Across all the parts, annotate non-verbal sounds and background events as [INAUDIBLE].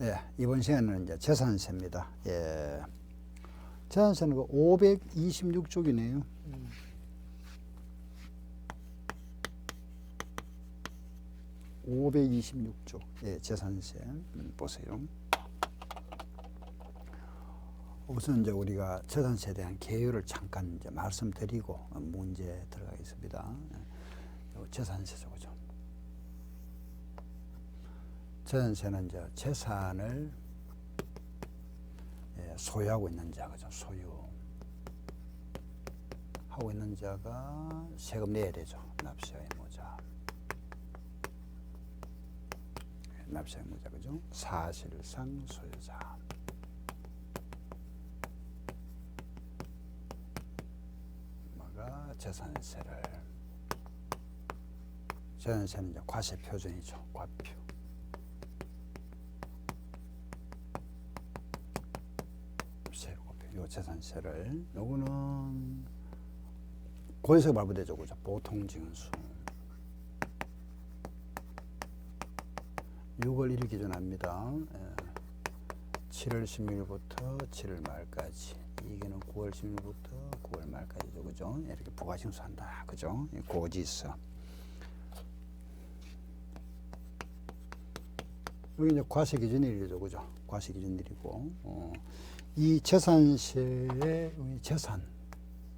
예, 이번 시간은 이제 재산세입니다. 예. 재산세는 그 526쪽이네요. 오 526쪽. 예, 재산세. 음, 보세요. 우선 이제 우리가 재산세에 대한 개요를 잠깐 이제 말씀드리고 문제 들어가겠습니다. 예, 요 재산세죠, 그죠? 재산세는 이제 재산을 예, 소유하고 있는 자, 그죠? 소유. 하고 있는 자가 세금 내야 되죠. 납세의 의무자. 예, 납세의 의무자, 그죠? 사실상 소유자. 뭐가 재산세를 재산세는 과세 표준이죠. 과표. 재산세를 요거는 고에서 발부되죠, 그죠? 보통 징수. 6월 1일 기준합니다. 예. 7월 16일부터 7월 말까지. 이게는 9월 16일부터 9월 말까지죠, 그죠? 이렇게 부가징수한다, 그죠? 이 고지서. 여기 이제 과세 기준일이죠, 그죠? 과세 기준일이고, 어, 이 재산세의 이 재산,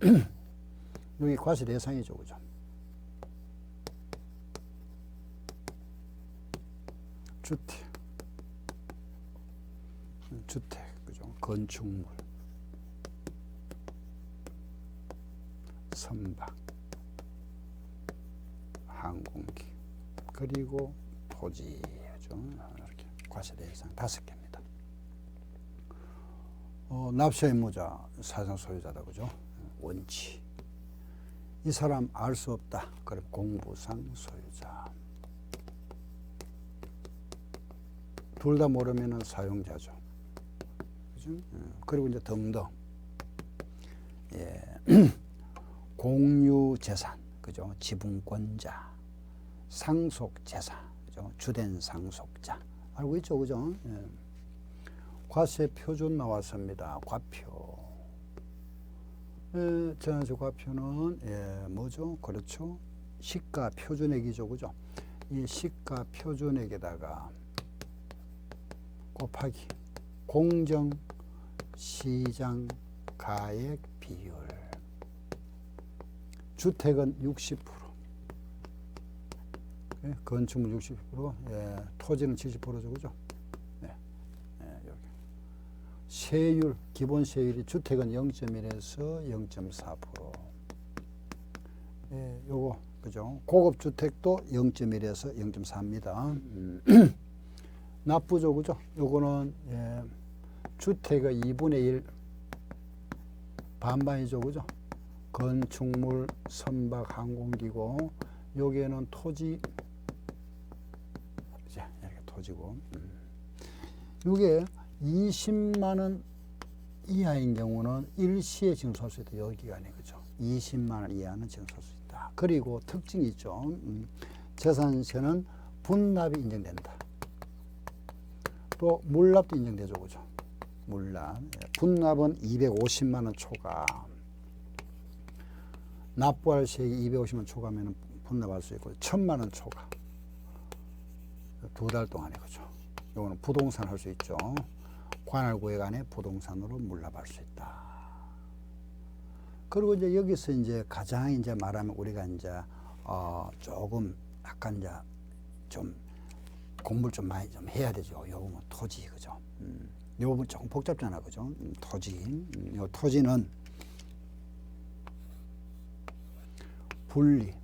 [CLEARS THROAT] 여기 과세 대상이죠, 그죠? 주택, 주택, 그죠? 건축물, 선박, 항공기, 그리고 토지죠. 이렇게 과세 대상 다섯 개입니다. 어, 납세 의무자, 사상 소유자다, 그죠? 원치. 이 사람 알 수 없다. 그럼 공부상 소유자. 둘 다 모르면은 사용자죠. 그죠? 어, 그리고 이제 등등. 예. [CLEARS THROAT] 공유 재산, 그죠? 지분권자, 상속 재산, 그죠? 주된 상속자. 알고 있죠, 그죠? 예. 과세 표준 나왔습니다. 과표. 예, 전환세 과표는 예, 뭐죠? 그렇죠? 시가 표준액이죠, 그죠? 이 시가 표준액에다가 곱하기 공정 시장 가액 비율. 주택은 60%. 예, 건축물 60%, 예, 토지는 70%죠, 그죠? 세율, 기본 세율이 주택은 0.1에서 0.4%. 예, 요거, 그죠? 고급 주택도 0.1에서 0.4입니다. 음. 나쁘죠, 그죠? 요거는, 예, 주택의 2분의 1 반반이죠, 그죠? 건축물, 선박, 항공기고, 여기에는 토지, 자, 이렇게 토지고, 음. 이게 20만 원 이하인 경우는 일시에 징수할 수 있다. 여기가 아니 그죠? 20만 원 이하는 징수할 수 있다. 그리고 특징이 있죠. 음, 재산세는 분납이 인정된다. 또 물납도 인정되죠, 그죠? 물납. 예, 분납은 250만 원 초과. 납부할 세액이 250만 원 초과면 분납할 수 있고, 1000만 원 초과. 두 달 동안에 그죠? 요거는 부동산 할 수 있죠. 관할구역 안에 부동산으로 물납할 수 있다. 그리고 이제 여기서 이제 가장 이제 말하면 우리가 이제 어 조금 약간 이제 좀 공부를 좀 많이 좀 해야 되죠. 요 부분 토지 그죠. 음, 요 부분 조금 복잡잖아 그죠. 음, 토지. 음, 요 토지는 분리,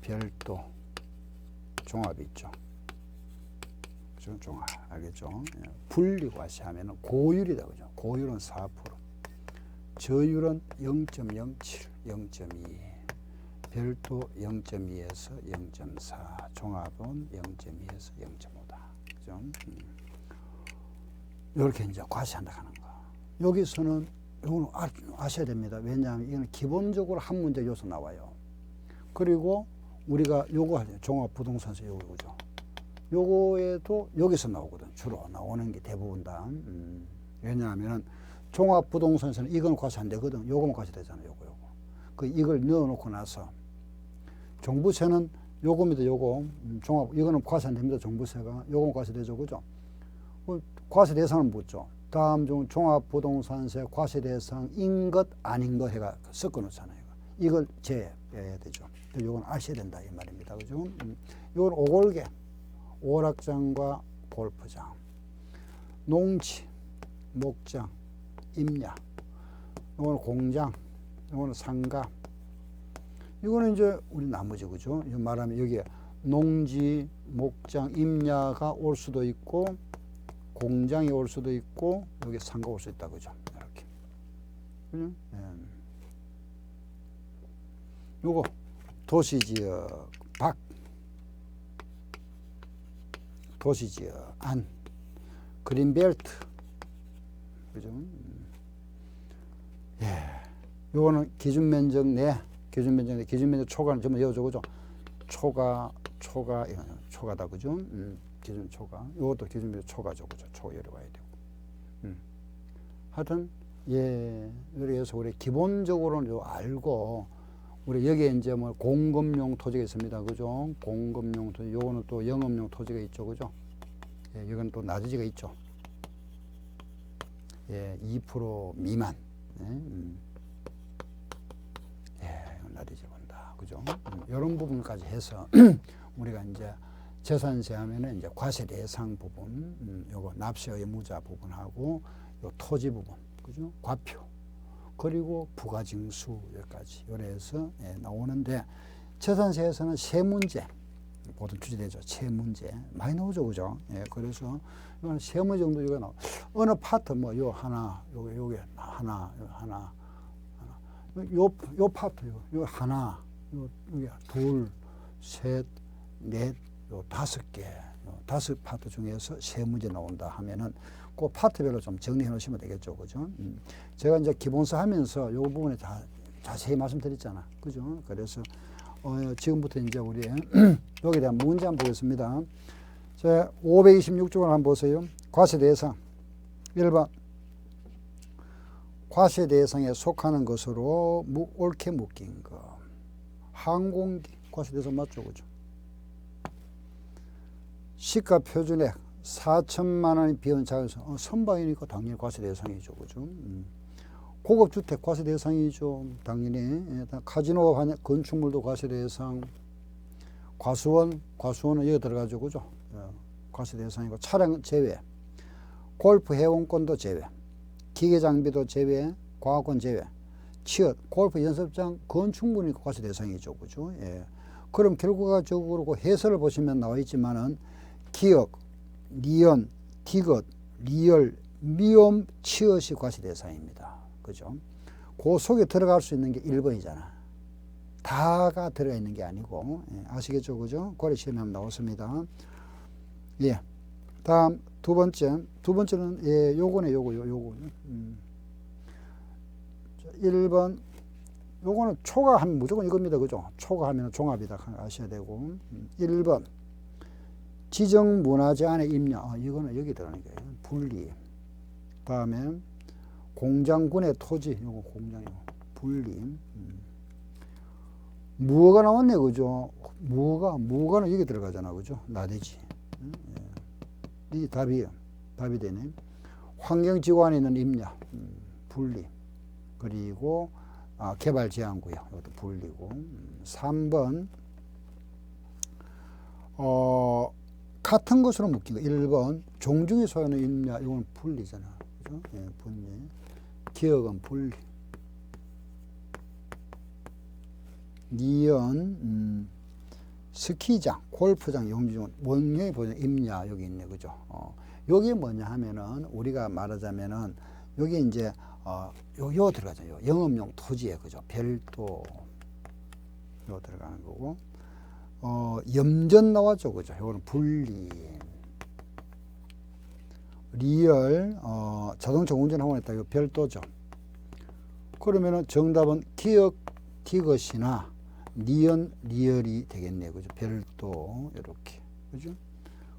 별도, 종합이 있죠. 그죠? 종합 알겠죠? 예. 분리과세하면 고율이다 그죠? 고율은 4%, 저율은 0.07, 0.2, 별도 0.2에서 0.4, 종합은 0.2에서 0.5다. 그죠? 음. 이렇게 이제 과세한다 하는 거. 여기서는 이거는 아, 아셔야 됩니다. 왜냐하면 이거는 기본적으로 한 문제 요소 나와요. 그리고 우리가 요거 하죠. 종합부동산세 요거죠. 요거에도 여기서 나오거든. 주로 나오는 게 대부분 다. 음. 왜냐하면은 종합부동산에서는 이건 과세 안 되거든. 요거만 과세되잖아. 요거 요거. 그 이걸 넣어놓고 나서 종부세는 요겁니다. 요거 음, 종합 이거는 과세 안 됩니다. 종부세가 요거만 과세되죠. 그죠? 그 과세 대상은 묻죠. 다음 중 종합부동산세 과세 대상 인 것 아닌 것 해가 섞어 놓잖아요. 이걸 제외해야 되죠. 요건 아셔야 된다 이 말입니다. 그죠? 음, 요건 오골계, 오락장과 골프장, 농지, 목장, 임야, 요거는 공장, 요거는 상가. 이거는 이제 우리 나머지 그죠? 이 말하면 여기에 농지, 목장, 임야가 올 수도 있고 공장이 올 수도 있고 여기 상가 올 수 있다 그죠? 이렇게. 그죠? 예. 요거 도시지역 도시지역 안 그린벨트 그죠? 음. 예. 요거는 기준 면적 내 기준 면적 내 기준 면적 초과는 전부 여죠 그죠? 초과 초과 이거 초과다 그죠? 음. 기준 초과 요것도 기준 면적 초과죠 그죠? 초과 열어봐야 되고 음. 하여튼 예 그래서 우리 기본적으로는 요 알고 우리 여기에 이제 뭐 공급용 토지가 있습니다. 그죠? 공급용 토지. 요거는 또 영업용 토지가 있죠. 그죠? 예, 이건 또 낮이지가 있죠. 예, 2% 미만. 예, 음. 예, 이건 낮이지 본다. 그죠? 음, 이런 부분까지 해서 [CLEARS THROAT] 우리가 이제 재산세 하면은 이제 과세 대상 부분, 음, 요거 납세 의무자 부분하고 요 토지 부분, 그죠? 과표. 그리고 부가징수 여기까지 요래서 예, 나오는데 재산세에서는 세 문제 보통 출제되죠. 세 문제 많이 나오죠, 그죠? 예, 그래서 이건 세 문제 정도 이거 나오. 어느 파트 뭐 요 하나, 요 요게 하나, 요 하나, 하나. 요, 요 파트 요, 요 하나, 요 요게 둘, 셋, 넷, 요 다섯 개, 요 다섯 파트 중에서 세 문제 나온다 하면은 그 파트별로 좀 정리해 놓으시면 되겠죠. 그죠? 음. 제가 이제 기본서 하면서 요 부분에 다 자세히 말씀드렸잖아. 그죠? 그래서 어, 지금부터 이제 우리 [CLEARS THROAT] 여기에 대한 문제 한번 보겠습니다. 자, 526쪽을 한번 보세요. 과세 대상. 1번. 과세 대상에 속하는 것으로 무, 옳게 묶인 거. 항공기 과세 대상 맞죠? 그죠? 시가 표준액 4천만 원이 비온 자에서 어, 선방이니까 당연히 과세 대상이죠, 그죠? 음. 고급 주택 과세 대상이죠, 당연히. 예, 다 카지노 관- 건축물도 과세 대상. 과수원, 과수원은 여기 들어가죠, 그죠? 어, 과세 대상이고 차량 제외, 골프 회원권도 제외, 기계 장비도 제외, 과학원 제외, 취업, 골프 연습장 건축물이 과세 대상이죠, 그죠? 예. 그럼 결과적으로 그 해설을 보시면 나와 있지만은 기업, 리언, 디귿, 리얼, 미움, 치엇이 과세 대상입니다. 그죠? 그 속에 들어갈 수 있는 게 1번이잖아. 다가 들어가 있는 게 아니고, 예, 아시겠죠? 그죠? 시험에 한번 나왔습니다. 예. 다음, 두 번째. 두 번째는, 예, 요거네, 요거, 요, 요거. 음. 1번. 요거는 초과하면 무조건 이겁니다. 그죠? 초과하면 종합이다. 아셔야 되고. 음. 1번. 지정 문화재 안에 입력. 아, 이거는 여기 들어가는 거예요. 분리. 다음에 공장군의 토지. 이거 공장이고 분리. 음. 무어가 나왔네, 그죠? 무어가 무어가는 여기 들어가잖아, 그죠? 나대지. 음, 예. 이 답이에요. 답이 되네. 환경지구 안에 있는 입력. 음, 분리. 그리고 아, 개발 제한 구역. 이것도 분리고. 음, 3번. 어, 같은 것으로 묶인 거. 1번 종중이 소유하는 임야 이건 분리잖아. 그죠? 예, 분리. 기억은 분리. 니은 음, 스키장, 골프장, 용지중 원형이 보면 임야 여기 있네. 그죠? 어, 여기 뭐냐 하면은 우리가 말하자면은 여기 이제 어, 요, 요 들어가죠. 요 영업용 토지에 그죠? 별도 요 들어가는 거고. 어, 염전 나왔죠. 그죠? 요거는 분리. 리얼, 어, 자동차 운전하고 있다. 이거 별도죠. 그러면은 정답은 기억, 디귿이나 니언, 리얼이 되겠네요. 그죠? 별도, 이렇게. 그죠?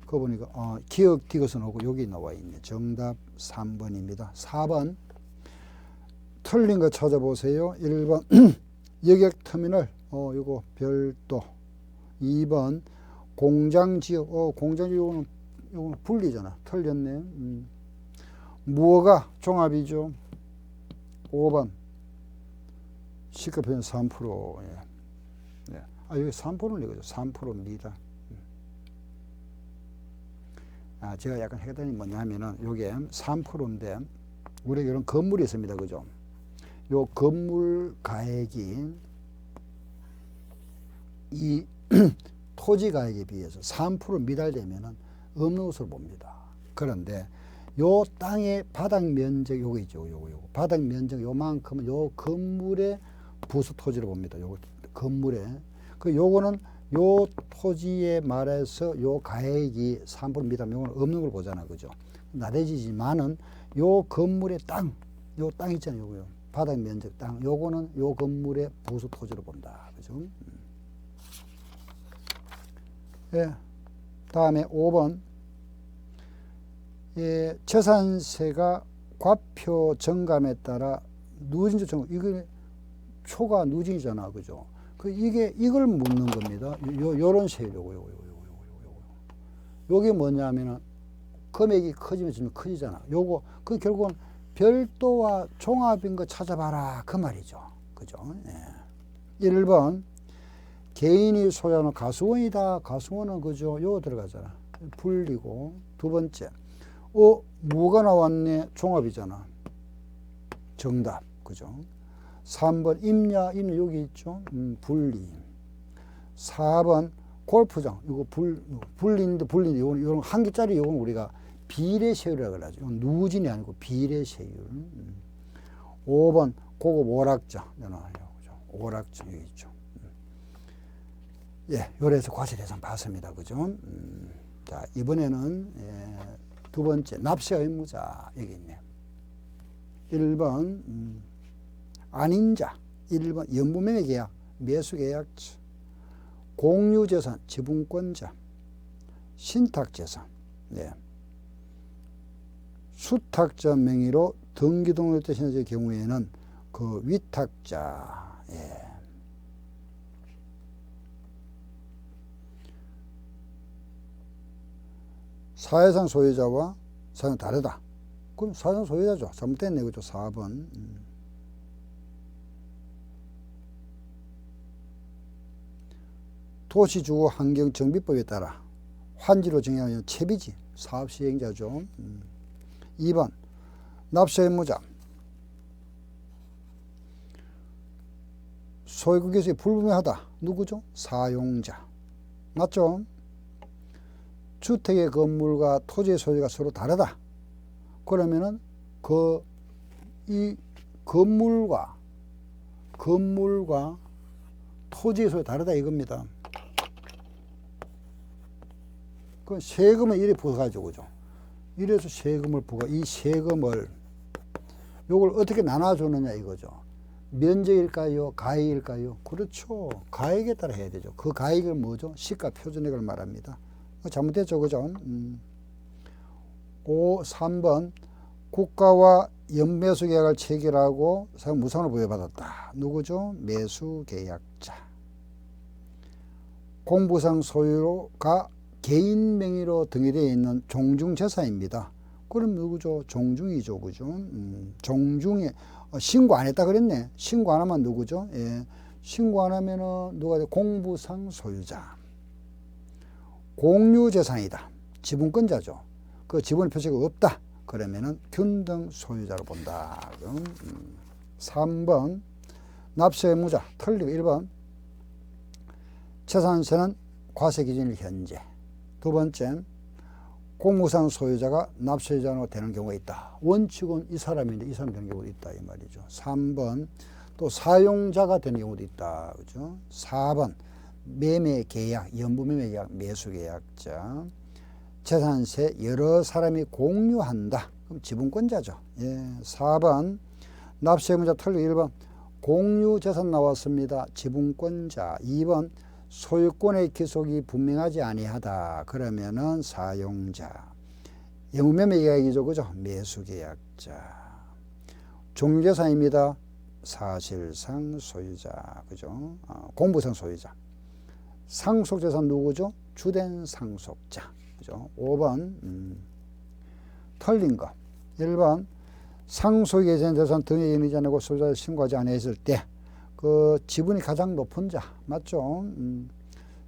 그거 보니까 어, 기억 디귿은 오고 여기 나와 있네. 정답 3번입니다. 4번 틀린 거 찾아보세요. 1번 [CLEARS THROAT] 여객 터미널 어 요거 별도 2번 공장 지역 어 공장 지역은 요거는 분리잖아. 틀렸네. 음. 무허가 종합이죠. 5번 시가 표현 3% 예. 네. 아 여기 3%는 이거죠. 3%입니다. 아, 제가 약간 헷갈린 게 뭐냐면은 요게 3%인데 우리가 이런 건물이 있습니다. 그죠? 요 건물 가액이 이 [CLEARS THROAT] 토지 가액에 비해서 3% 미달되면은 없는 것으로 봅니다. 그런데 요 땅의 바닥 면적 요거 있죠. 요거 요거. 바닥 면적 요만큼은 요 건물의 부수 토지로 봅니다. 요거 건물에 그 요거는 요 토지에 말해서 요 가액이 3% 미달면 요거는 없는 걸 보잖아. 그죠? 나대지지만은 요 건물의 땅, 요 땅 있잖아요. 요거요. 바닥 면적 땅. 요거는 요 건물의 부수 토지로 본다. 그죠? 음. 예. 다음에 5번. 예, 재산세가 과표 정감에 따라 누진지 정 이게 초과 누진이잖아. 그죠? 그 이게 이걸 묻는 겁니다. 요 요런 세율 요거 요거 요거 요거. 요게 뭐냐면은 금액이 커지면 좀 커지잖아. 요거 그 결국은 별도와 종합인 거 찾아봐라 그 말이죠. 그죠? 예. 1번 개인이 소유하는 가수원이다. 가수원은 그죠? 요 들어가잖아. 불리고 두 번째 어 뭐가 나왔네? 종합이잖아. 정답. 그죠? 3번 임야, 임야 여기 있죠. 음, 분리. 4번 골프장. 이거 불 불린데 불린데 이건 이건 한 개짜리 이건 우리가 비례세율이라고 그러죠. 이건 누진이 아니고 비례세율. 음. 5번 고급 오락장. 오락장 여기 있죠. 음. 예, 요래서 과세 대상 봤습니다. 그죠? 음. 자, 이번에는 예, 두 번째 납세 의무자 여기 있네요. 1번 음. 아닌 자 1번 연부매매 계약 매수 계약자 공유재산 지분권자 신탁재산 네. 수탁자 명의로 등기등록 대신의 경우에는 그 위탁자 예. 사회상 소유자와 사회는 다르다. 그럼 사회상 소유자죠. 잘못됐네. 그죠? 4번. 음. 도시주거 환경 정비법에 따라 환지로 정해하는 채비지 사업 시행자죠. 음. 2번 납세 의무자 소유국에서 불분명하다. 누구죠? 사용자. 맞죠? 주택의 건물과 토지의 소유가 서로 다르다. 그러면은 그 이 건물과 건물과 토지의 소유가 다르다 이겁니다. 그 세금을 이래 부과가지고 그죠. 이래서 세금을 부과 이 세금을 요걸 어떻게 나눠주느냐 이거죠. 면적일까요? 가액일까요? 그렇죠. 가액에 따라 해야 되죠. 그 가액을 뭐죠? 시가 표준액을 말합니다. 잘못됐죠. 그죠? 음. 5, 3번. 국가와 연매수 계약을 체결하고 무상으로 부여받았다. 누구죠? 매수 계약자. 공부상 소유가 개인 명의로 등기되어 있는 종중재산입니다. 그럼 누구죠? 종중이죠. 그죠? 음, 종중에, 어, 신고 안 했다 그랬네. 신고 안 하면 누구죠? 예. 신고 안 하면은 누가 돼? 공부상 소유자. 공유재산이다. 지분권자죠. 그 지분 표시가 없다. 그러면은 균등 소유자로 본다. 음. 3번 납세 의무자 틀리고 1번 재산세는 과세 기준일 현재. 두 번째 공무상 소유자가 납세자로 되는 경우가 있다. 원칙은 이 사람인데 이 사람 되는 경우도 있다 이 말이죠. 3번 또 사용자가 되는 경우도 있다. 그죠? 4번 매매 계약, 연부 매매 계약, 매수 계약자. 재산세 여러 사람이 공유한다. 그럼 지분권자죠. 예. 4번 납세의무자 틀리 1번 공유 재산 나왔습니다. 지분권자. 2번 소유권의 기속이 분명하지 아니하다. 그러면은 사용자. 영매매 계약이죠. 그죠? 매수 계약자. 종료재산입니다. 사실상 소유자. 그죠? 어, 공부상 소유자. 상속재산 누구죠? 주된 상속자. 그죠? 5번. 음, 털린 거. 1번. 상속이 예전 재산 등에 인하지 않고 소유자를 신고하지 않았을 때 그 지분이 가장 높은 자 맞죠? 음,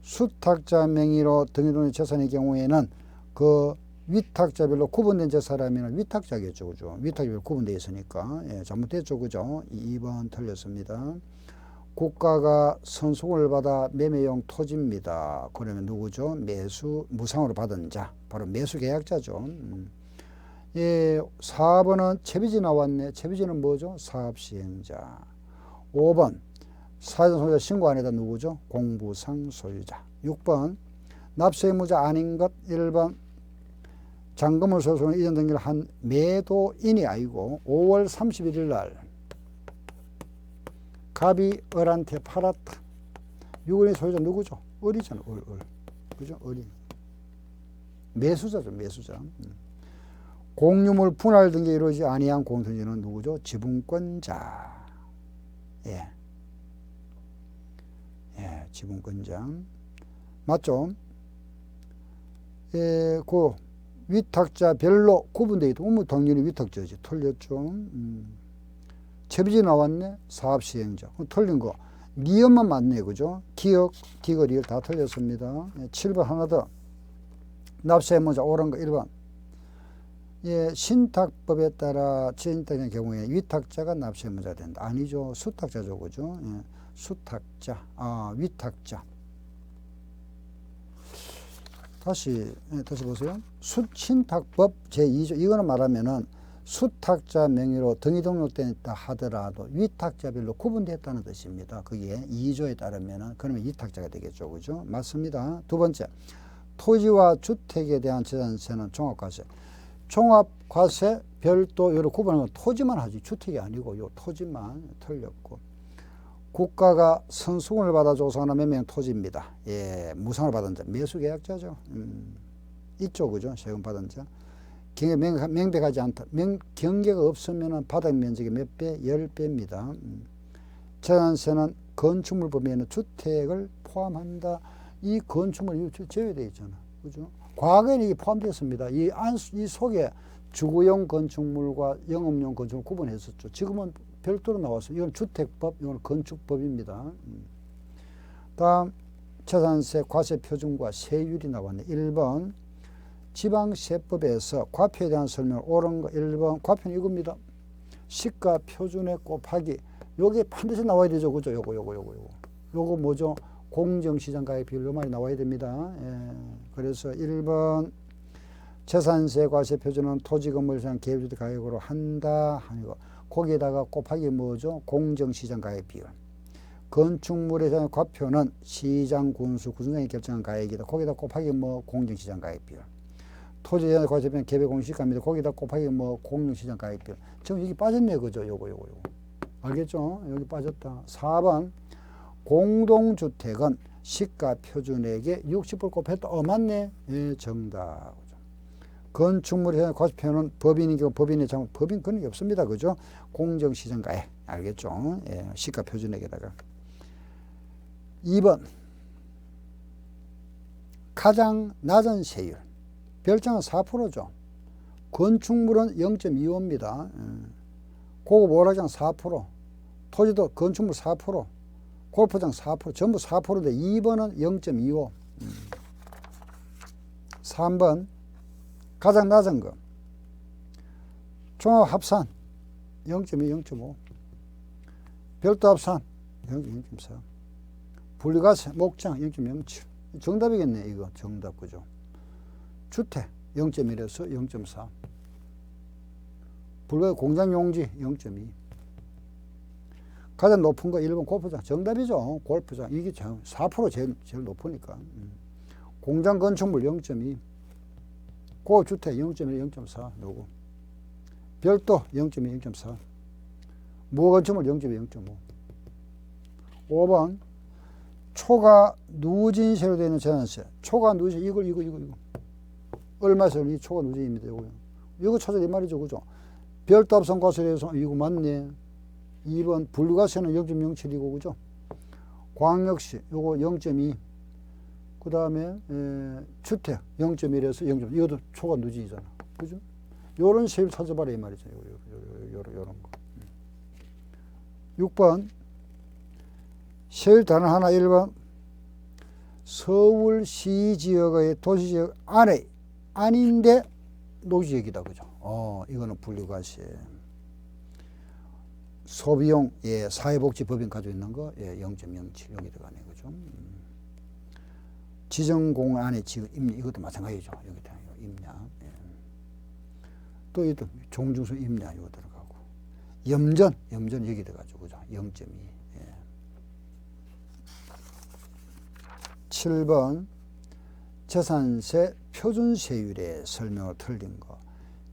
수탁자 명의로 등기된 재산의 경우에는 그 위탁자별로 구분된 재산이면 위탁자겠죠, 그죠? 위탁자별로 구분되어 있으니까 예, 잘못됐죠, 그죠? 2번 틀렸습니다. 국가가 선수를 받아 매매용 토지입니다. 그러면 누구죠? 매수 무상으로 받은 자, 바로 매수 계약자죠. 음. 예, 4번은 채비지 나왔네. 채비지는 뭐죠? 사업 시행자. 5번 사전 소유자 신고 안 해다 누구죠? 공부상 소유자. 6번 납세 의무자 아닌 것 1번 잔금을 소송에 이전 등기를 한 매도인이 아니고 5월 31일 날 갑이 을한테 팔았다. 6월의 소유자 누구죠? 을이잖아. 을, 을. 그죠? 을이. 매수자죠. 매수자. 음. 공유물 분할 등기 이루어지지 아니한 공통지는 누구죠? 지분권자. 예. 예, 지분권자. 맞죠? 예, 그 위탁자별로 구분되어 있다. 뭐 당연히 위탁자지. 틀렸죠. 음. 채비지 나왔네. 사업 시행자. 틀린 거. 니엄만 맞네. 그죠? 기억, 기거, 리을 다 틀렸습니다. 예, 7번 하나 더. 납세모자 옳은 거 1번. 예, 신탁법에 따라 신탁의 경우에 위탁자가 납세의무자 된다. 아니죠. 수탁자죠. 그죠? 예, 수탁자, 아, 위탁자. 다시, 예, 다시 보세요. 수, 신탁법 제2조, 이거는 말하면은 수탁자 명의로 등기 등록됐다 하더라도 위탁자별로 구분됐다는 뜻입니다. 그게 2조에 따르면은 그러면 위탁자가 되겠죠. 그죠? 맞습니다. 두 번째. 토지와 주택에 대한 재산세는 종합과세. 종합과세 별도 여러 구분하면 토지만 하지 주택이 아니고 요 토지만 틀렸고 국가가 선수금을 받아 조성하는 몇명 토지입니다. 예, 무상을 받은 자 매수계약자죠. 음, 있죠, 그죠? 세금 받은 자. 경계 명, 명백하지 않다. 명, 경계가 없으면 바닥 면적이 몇 배? 열 배입니다. 음. 재산세는 건축물 범위에는 주택을 포함한다. 이 건축물 제외되어 있잖아. 그죠? 과거에는 이게 포함되었습니다. 이 안, 이 속에 주거용 건축물과 영업용 건축물 구분했었죠. 지금은 별도로 나와서 이건 주택법, 이건 건축법입니다. 음. 다음 재산세 과세 표준과 세율이 나왔네. 1번 지방세법에서 과표에 대한 설명 옳은 거 1번 과표는 이겁니다. 시가 표준에 곱하기 요게 반드시 나와야 되죠. 그죠? 요거 요거 요거 요거. 요거 뭐죠? 공정시장 가액 비율 요 말이 나와야 됩니다. 예. 그래서 1번 재산세 과세 표준은 토지 건물 상 계획주택 가격으로 한다 하는 거. 거기에다가 곱하기 뭐죠? 공정시장 가액 비율. 건축물에 대한 과표는 시장 군수 구순장이 결정한 가액이다. 거기다 곱하기 뭐 공정시장 가액 비율. 토지에 과세표는 개별 공시가입니다. 거기다 곱하기 뭐 공정시장 가액 비율. 지금 여기 빠졌네 그죠? 요거 요거 요거. 알겠죠? 여기 빠졌다. 4번 공동주택은 시가 표준액에 60불 곱했다. 어 맞네. 예, 정답. 건축물에 대한 과세표는 경우 법인의 잘못 법인 그런 게 없습니다. 그죠? 공정시장가액 알겠죠? 예, 시가 표준액에다가 2번 가장 낮은 세율 별장은 4%죠. 건축물은 0.25입니다. 예. 고급 오락장 4%, 토지도 건축물 4%, 골프장 4%, 전부 4%인데 2번은 0.25. 음. 3번 가장 낮은 거. 종합 합산 0.2, 0.5. 별도 합산 0.4. 분리가세 목장 0.07. 정답이겠네, 이거. 정답, 그죠? 주택 0.1에서 0.4. 불과 공장 용지 0.2. 가장 높은 거 1번 골프장. 정답이죠. 골프장. 이게 4% 제일, 제일 높으니까. 음. 공장 건축물 0.2. 고주택 0.1, 0.4 누구? 별도 0.2, 0.4. 무건축물 0.2, 0.5. 5번 초가 누진세로 되는 재산세. 초가 누진 이걸 이거 이거 이거. 얼마세요? 이 초가 누진입니다. 이거 찾아 이 말이죠. 그죠? 별도 합산 과세에서 이거 맞네. 2번 분류과세는 0.07이고 그죠? 광역시 요거 0.2. 그 다음에 에, 주택 0.1에서 0.1. 이것도 초과 누진이잖아. 그죠? 요런 세율 찾아봐라 이 말이죠. 요, 요, 요, 요, 요, 요런 거. 6번 세율 단어 하나 1번 서울시 지역의 도시지역 안에 아닌데 노지역이다 그죠? 어 이거는 분류과세. 소비용 예 사회복지법인 가지고 있는 거 예 0.07 여기 들어가네 그죠? 음. 지정공 안에 지금 임야 이것도 마찬가지죠 여기다 임야. 예. 또 이또 종중수 임야 이거 들어가고 염전 염전 여기 들어가죠 그죠? 0.2. 예. 7번 재산세 표준세율의 설명을 틀린 거.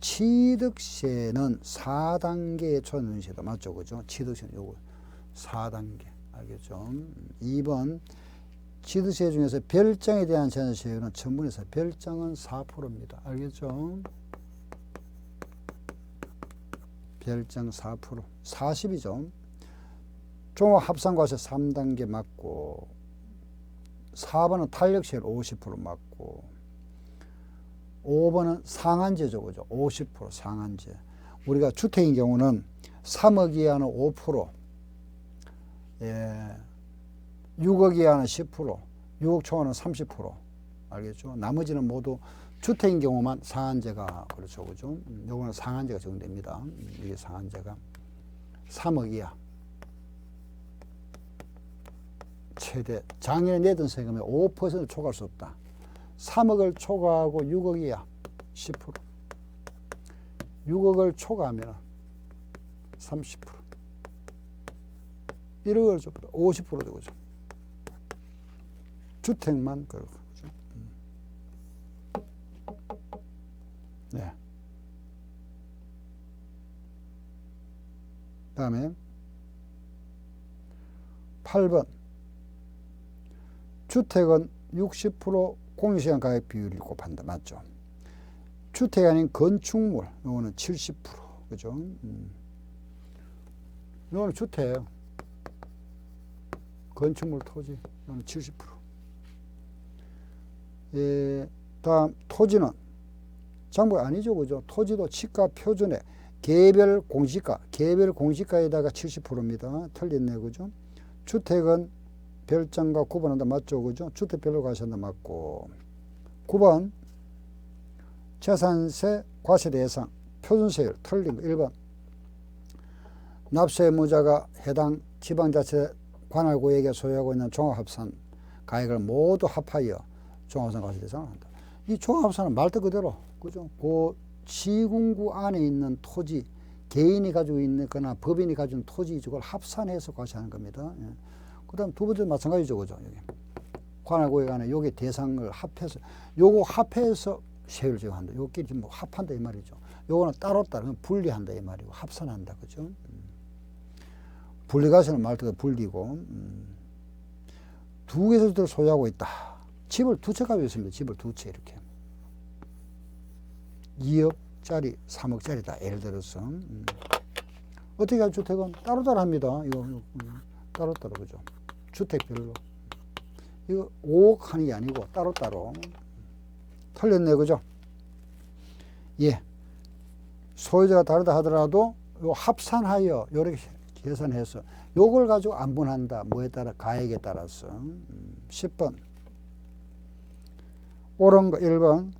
취득세는 4단계의 초는세다. 맞죠? 그죠? 취득세는 요거 4단계. 알겠죠? 2번 취득세 중에서 별장에 대한 재산세율은 천분에서 별장은 4%입니다. 알겠죠? 별장 4%. 40이죠. 종합합산과세 3단계 맞고 4번은 탄력세율 50% 맞고 5번은 상한제죠. 그죠? 50% 상한제. 우리가 주택인 경우는 3억 이하는 5%, 예, 6억 이하는 10%, 6억 초과는 30%. 알겠죠? 나머지는 모두 주택인 경우만 상한제가 그렇죠. 그죠? 음, 요거는 상한제가 적용됩니다. 음, 이게 상한제가 3억 이하. 최대 작년에 내던 세금의 5% 초과할 수 없다. 3억을 초과하고 6억 이하 10% 6억을 초과하면 30% 1억을 좁다 50% 되고죠. 주택만 그렇고 그죠. 음. 네. 다음에 8번 주택은 60% 공유시간 가격 비율을 곱한다. 맞죠? 주택이 아닌 건축물, 요거는 70%. 그죠? 음. 요거는 주택. 건축물 토지, 요거는 70%. 예, 다음, 토지는 장부 아니죠. 그죠? 토지도 치가 표준에 개별 공시가, 개별 공시가에다가 70%입니다. 틀렸네. 그죠? 주택은 별장과 구분한다. 맞죠? 그죠? 주택별로 가신다 맞고. 9번. 재산세 과세 대상. 표준세율. 틀린 거. 1번. 납세 의무자가 해당 지방자치 관할구역에 소유하고 있는 종합합산 가액을 모두 합하여 종합합산 과세 대상을 한다. 이 종합합산은 말뜻 그대로 그죠? 그 시군구 안에 있는 토지 개인이 가지고 있는 거나 법인이 가지고 있는 토지 이걸 합산해서 과세하는 겁니다. 예. 그 다음 두 번째 마찬가지죠. 그죠? 여기. 관할구역 안에 요게 대상을 합해서, 요거 합해서 세율 제공한다. 요끼리 뭐 합한다 이 말이죠. 요거는 따로따로 분리한다 이 말이고 합산한다. 그죠? 음. 분리가세는 말투가 분리고, 음. 두 개소들 소유하고 있다. 집을 두 채 가지고 있습니다. 집을 두 채 이렇게. 2억짜리, 3억짜리다. 예를 들어서. 음. 어떻게 할 주택은 따로따로 합니다. 이거, 음. 따로따로, 그죠? 주택별로. 이거 5억 하는 게 아니고 따로따로. 틀렸네, 그죠? 예. 소유자가 다르다 하더라도 요 합산하여 요렇게 계산해서 요걸 가지고 안분한다. 뭐에 따라 가액에 따라서. 음, 10번. 옳은 거 1번.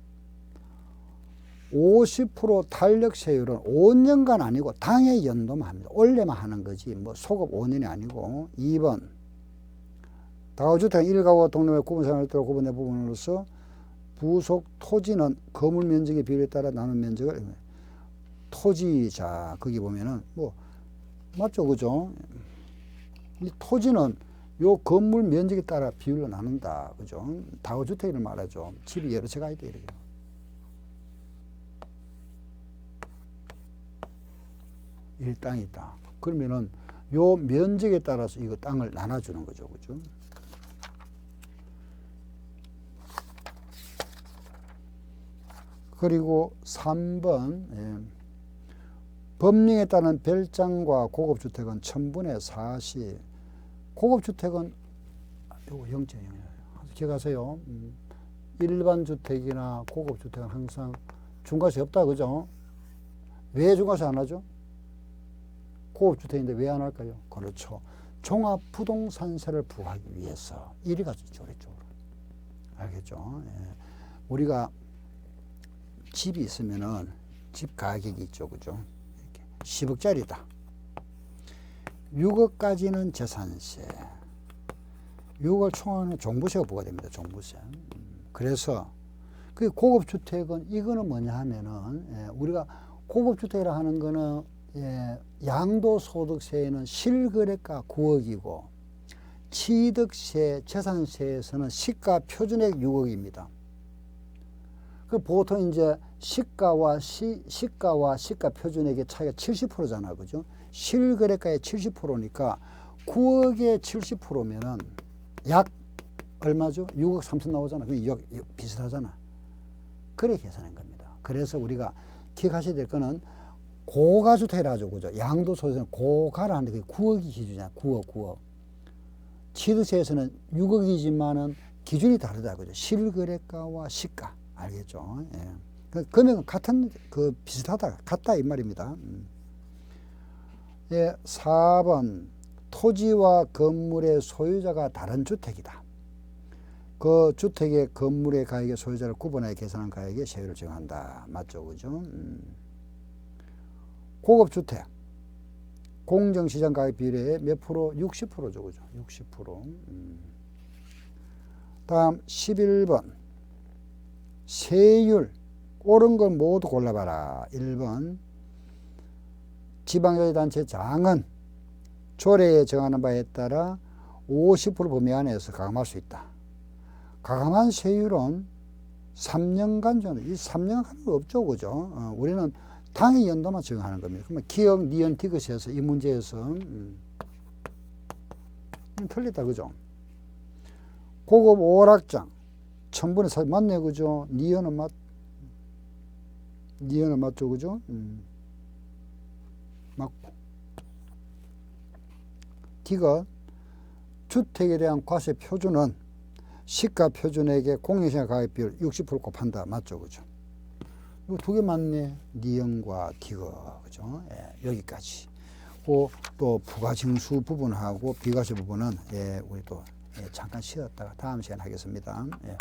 50% 탄력세율은 5년간 아니고 당해 연도만 합니다. 올해만 하는 거지. 뭐 소급 5년이 아니고. 2번. 다가주택 1가구 동네의 구분상을 따라 구분의 부분으로서 부속 토지는 건물 면적의 비율에 따라 나눈 면적을 토지자 거기 보면은 뭐 맞죠? 그죠? 이 토지는 요 건물 면적에 따라 비율로 나눈다. 그죠? 다가주택을 말하죠. 집이 여러 채가 있다 이렇게. 이 땅이 있다. 그러면은 요 면적에 따라서 이거 땅을 나눠주는 거죠. 그죠 그리고 3번 예. 법령에 따른 별장과 고급주택은 천분의 40 고급주택은 요거 0.0이에요 기억하세요. 음. 일반 주택이나 고급주택은 항상 중과세 없다 그죠? 왜 중과세 안 하죠? 고급주택인데 왜 안 할까요? 그렇죠. 종합부동산세를 부과하기 위해서. 이리 가죠 이쪽으로. 알겠죠? 예. 우리가 집이 있으면은 집 가격이 있죠 그죠 10억짜리다. 6억까지는 재산세. 6억 총합은 종부세가 부과됩니다. 종부세. 음, 그래서 그 고급 주택은 이거는 뭐냐 하면은 예, 우리가 고급 주택이라 하는 거는 예, 양도 소득세에는 실거래가 9억이고 취득세, 재산세에서는 시가 표준액 6억입니다. 그 보통 이제 시가와 시, 시가와 시가 표준액의 차이가 70%잖아. 그죠? 실거래가의 70%니까 9억에 70%면은 약 얼마죠? 6억 3천 나오잖아. 그 6억 비슷하잖아. 그래 계산한 겁니다. 그래서 우리가 기억하셔야 될 거는 고가주택이라 하죠. 그죠? 양도 소득세는 고가라는데 그게 9억이 기준이야. 9억, 9억. 취득세에서는 6억이지만은 기준이 다르다. 그죠? 실거래가와 시가. 알겠죠? 예. 그 금액은 같은 그 비슷하다 같다 이 말입니다. 음. 예, 4번 토지와 건물의 소유자가 다른 주택이다. 그 주택의 건물의 가액의 소유자를 구분하여 계산한 가액의 세율을 정한다. 맞죠, 그죠? 음. 고급 주택 공정시장 가액 비례의 몇 프로? 60%죠, 그죠? 60%. 음. 다음 11번. 세율 옳은 건 모두 골라봐라. 1번 지방자치단체 장은 조례에 정하는 바에 따라 50% 범위 안에서 가감할 수 있다. 가감한 세율은 3년간 정도, 이 3년간 없죠, 그죠? 어, 우리는 당의 연도만 정하는 겁니다. 그러면 기억, 니은, 디귿에서 이 문제에서 음, 틀렸다, 그죠? 고급 오락장 천분의 사 맞네 그죠? 니은은 맞 니은은 맞죠 그죠? 음. 맞고 D가 주택에 대한 과세 표준은 시가 표준액의 공인시장 가격 비율 60% 곱한다 맞죠 그죠? 이거 두 개 맞네 니은과 D가 그죠? 예, 여기까지 또 부가징수 부분하고 비과세 부분은 예, 우리 또 예, 잠깐 쉬었다가 다음 시간 하겠습니다. 예.